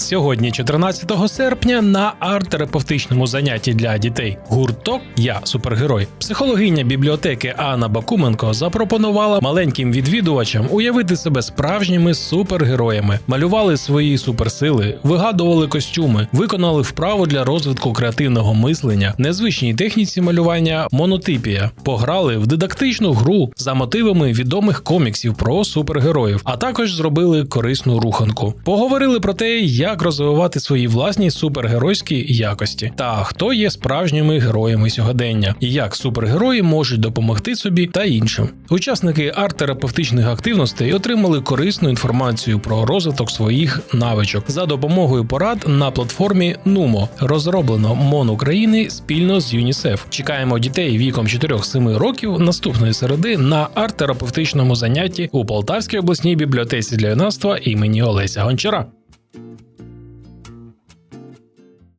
Сьогодні, 14 серпня, на арт-терапевтичному занятті для дітей гурток Я супергерой. Психологиня бібліотеки Анна Бакуменко запропонувала маленьким відвідувачам уявити себе справжніми супергероями, малювали свої суперсили, вигадували костюми, виконали вправу для розвитку креативного мислення, незвичній техніці малювання монотипія, пограли в дидактичну гру за мотивами відомих коміксів про супергероїв, а також зробили корисну руханку. Поговорили про те, як розвивати свої власні супергеройські якості та хто є справжніми героями сьогодення, і як супергерої можуть допомогти собі та іншим. Учасники арт-терапевтичних активностей отримали корисну інформацію про розвиток своїх навичок за допомогою порад на платформі Numo, розроблено МОН України спільно з ЮНІСЕФ. Чекаємо дітей віком 4-7 років наступної середи на арт-терапевтичному занятті у Полтавській обласній бібліотеці для юнацтва імені Олеся Гончара.